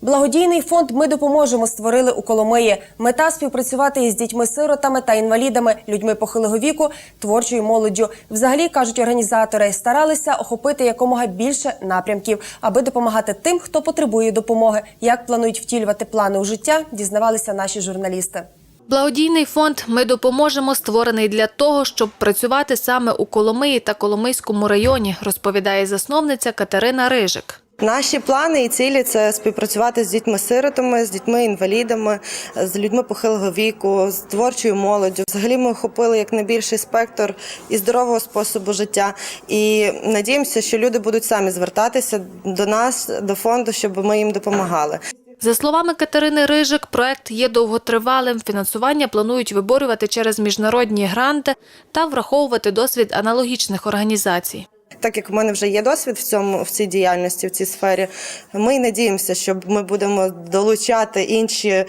Благодійний фонд Ми допоможемо створили у Коломиї. Мета співпрацювати із дітьми-сиротами та інвалідами, людьми похилого віку, творчою молоддю. Взагалі кажуть організатори, старалися охопити якомога більше напрямків, аби допомагати тим, хто потребує допомоги. Як планують втілювати плани у життя, дізнавалися наші журналісти. Благодійний фонд Ми допоможемо створений для того, щоб працювати саме у Коломиї та Коломийському районі, розповідає засновниця Катерина Рижик. Наші плани і цілі це співпрацювати з дітьми-сиротами, з дітьми-інвалідами, з людьми похилого віку, з творчою молоддю. Взагалі ми охопили як найбільший спектр і здорового способу життя. І надіємося, що люди будуть самі звертатися до нас, до фонду, щоб ми їм допомагали. За словами Катерини Рижик, проект є довготривалим. Фінансування планують виборювати через міжнародні гранти та враховувати досвід аналогічних організацій. Так як у мене вже є досвід в цьому в цій діяльності, в цій сфері, ми й надіємося, що ми будемо долучати інші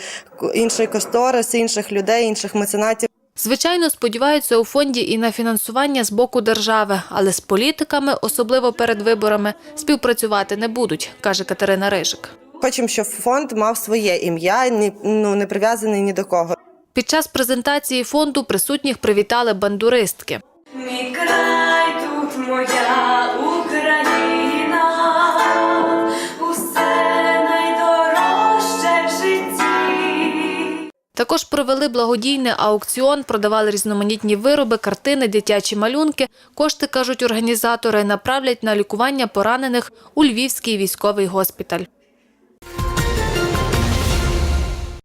інший кошторис, інших людей, інших меценатів. Звичайно, сподіваються у фонді і на фінансування з боку держави, але з політиками, особливо перед виборами, співпрацювати не будуть, каже Катерина Рижик. Хочемо, щоб фонд мав своє ім'я, ні- ну не прив'язаний ні до кого. Під час презентації фонду присутніх привітали бандуристки. Мій край тут моя Також провели благодійний аукціон, продавали різноманітні вироби, картини, дитячі малюнки. Кошти, кажуть організатори, направлять на лікування поранених у Львівський військовий госпіталь.